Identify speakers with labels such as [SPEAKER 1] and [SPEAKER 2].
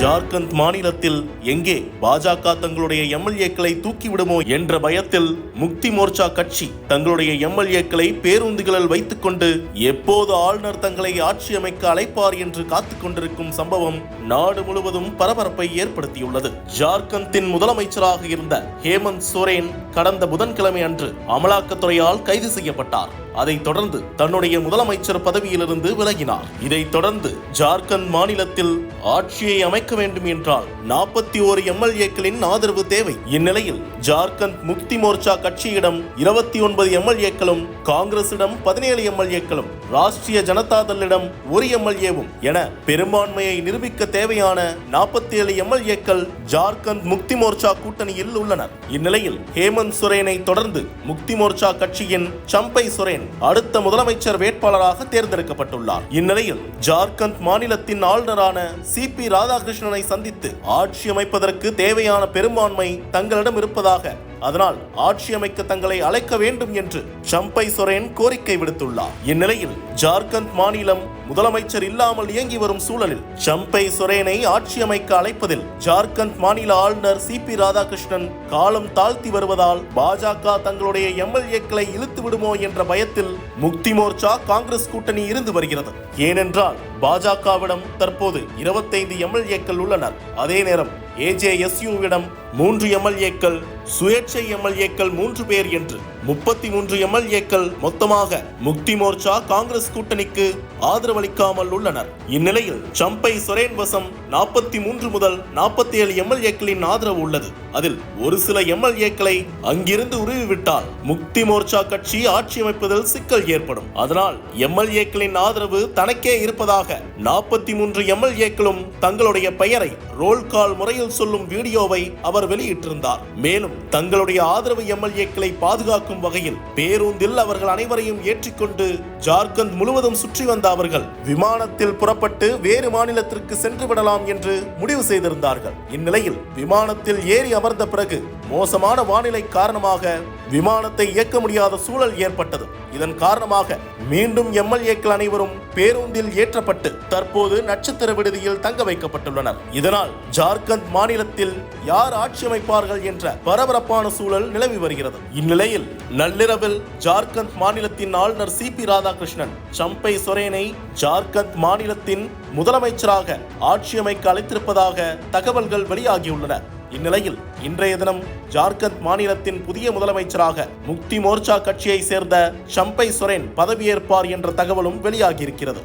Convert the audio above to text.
[SPEAKER 1] ஜார்க்கண்ட் மாநிலத்தில் எங்கே பாஜக தங்களுடைய எம்எல்ஏக்களை தூக்கிவிடுமோ என்ற பயத்தில் முக்தி மோர்ச்சா கட்சி தங்களுடைய எம்எல்ஏக்களை பேருந்துகளில் வைத்துக்கொண்டு எப்போது ஆளுநர் தங்களை ஆட்சி அமைக்க அழைப்பார் என்று காத்துக் கொண்டிருக்கும் சம்பவம் நாடு முழுவதும் பரபரப்பை ஏற்படுத்தியுள்ளது. ஜார்க்கண்டின் முதலமைச்சராக இருந்த ஹேமந்த் சோரேன் கடந்த புதன்கிழமை அன்று அமலாக்கத்துறையால் கைது செய்யப்பட்டார். அதைத் தொடர்ந்து தன்னுடைய முதலமைச்சர் பதவியிலிருந்து விலகினார். இதைத் தொடர்ந்து ஜார்க்கண்ட் மாநிலத்தில் ஆட்சியை அமைக்க வேண்டும் என்றால் நாற்பத்தி ஓரு எம்எல்ஏக்களின் ஆதரவு தேவை. இந்நிலையில் ஜார்க்கண்ட் முக்தி மோர்ச்சா கட்சியிடம் இருபத்தி ஒன்பது எம்எல்ஏக்களும் காங்கிரசிடம் பதினேழு எம்எல்ஏக்களும் ராஷ்டிரிய ஜனதா தள்ளிடம் ஒரு எம்எல்ஏவும் என பெரும்பான்மையை நிரூபிக்க தேவையான நாற்பத்தி ஏழு எம்எல்ஏக்கள் ஜார்க்கண்ட் முக்தி மோர்ச்சா கூட்டணியில் உள்ளனர். இந்நிலையில் ஹேமந்த் சுரேனை தொடர்ந்து முக்தி மோர்ச்சா கட்சியின் சம்பை சுரேன் அடுத்த முதலமைச்சர் வேட்பாளராக தேர்ந்தெடுக்கப்பட்டுள்ளார். இந்நிலையில் ஜார்க்கண்ட் மாநிலத்தின் ஆளுநரான சி பி ராதாகிருஷ்ணனை சந்தித்து ஆட்சி அமைப்பதற்கு தேவையான பெரும்பான்மை தங்களிடம் இருப்பதாக அதனால் ஆட்சி அமைக்க தங்களை அழைக்க வேண்டும் என்று சம்பை சொரேன் கோரிக்கை விடுத்துள்ளார். இந்நிலையில் ஜார்க்கண்ட் மாநிலம் முதலமைச்சர் இல்லாமல் இயங்கி வரும் சூழலில் சம்பை சொரேனை ஆட்சி அமைக்க அழைப்பதில் ஜார்க்கண்ட் மாநில ஆளுநர் சி பி ராதாகிருஷ்ணன் காலம் தாழ்த்தி வருவதால் பாஜக தங்களுடைய எம்எல்ஏக்களை இழுத்து விடுமோ என்ற பயத்தில் முக்தி மோர்ச்சா காங்கிரஸ் கூட்டணி இருந்து வருகிறது. ஏனென்றால் பாஜகவிடம் தற்போது இருபத்தைந்து எம்எல்ஏக்கள் உள்ளனர். அதே நேரம் ஏஜேஎஸ்யூவிடம் மூன்று எம்எல்ஏக்கள் சுயேட்சை எம்எல்ஏக்கள் மூன்று பேர் என்று முப்பத்தி மூன்று எம்எல்ஏக்கள் மொத்தமாக முக்தி மோர்ச்சா காங்கிரஸ் கூட்டணிக்கு ஆதரவளிக்காமல் உள்ளனர். இந்நிலையில் சம்பை சொரேன் வசம் நாற்பத்தி மூன்று முதல் நாற்பத்தி ஏழு எம்எல்ஏக்களின் ஆதரவு உள்ளது. அதில் ஒரு சில எம்எல்ஏக்களை அங்கிருந்து உருவிவிட்டால் முக்தி மோர்ச்சா கட்சி ஆட்சி அமைப்பதில் சிக்கல் ஏற்படும். அதனால் எம்எல்ஏக்களின் ஆதரவு தனக்கே இருப்பதாக நாற்பத்தி மூன்று எம்எல்ஏக்களும் தங்களுடைய பெயரை ரோல் கால் முறையில் சொல்லும் வீடியோவை அவர் வெளியிட்டிருந்தார். மேலும் தங்களுடைய ஆதரவு எம்எல்ஏக்களை பாதுகாக்கும் வகையில் பேருந்தில் அவர்கள் அனைவரையும் ஏற்றிக்கொண்டு ஜார்க்கண்ட் முழுவதும் சுற்றி வந்த அவர்கள் விமானத்தில் புறப்பட்டு வேறு மாநிலத்திற்கு சென்று விடலாம் என்று முடிவு செய்திருந்தார்கள். இந்நிலையில் விமானத்தில் ஏறி அமர்ந்த பிறகு மோசமான வானிலை காரணமாக விமானத்தை இயக்க முடியாத சூழல் ஏற்பட்டது. இதன் காரணமாக மீண்டும் எம்எல்ஏக்கள் அனைவரும் பேருந்தில் ஏற்றப்பட்டு தற்போது நட்சத்திர விடுதியில் தங்க வைக்கப்பட்டுள்ளனர். இதனால் ஜார்க்கண்ட் மாநிலத்தில் யார் ஆட்சி அமைப்பார்கள் என்ற பரபரப்பான சூழல் நிலவி வருகிறது. இந்நிலையில் நள்ளிரவில் ஜார்க்கண்ட் மாநிலத்தின் ஆளுநர் சி பி ராதாகிருஷ்ணன் சம்பை சொரேனை ஜார்க்கண்ட் மாநிலத்தின் முதலமைச்சராக ஆட்சி அமைக்க அழைத்திருப்பதாக தகவல்கள் வெளியாகியுள்ளன. இந்நிலையில் இன்றைய தினம் ஜார்க்கண்ட் மாநிலத்தின் புதிய முதலமைச்சராக முக்தி மோர்ச்சா கட்சியை சேர்ந்த ஷம்பை சொரேன் பதவியேற்பார் என்ற தகவலும் வெளியாகியிருக்கிறது.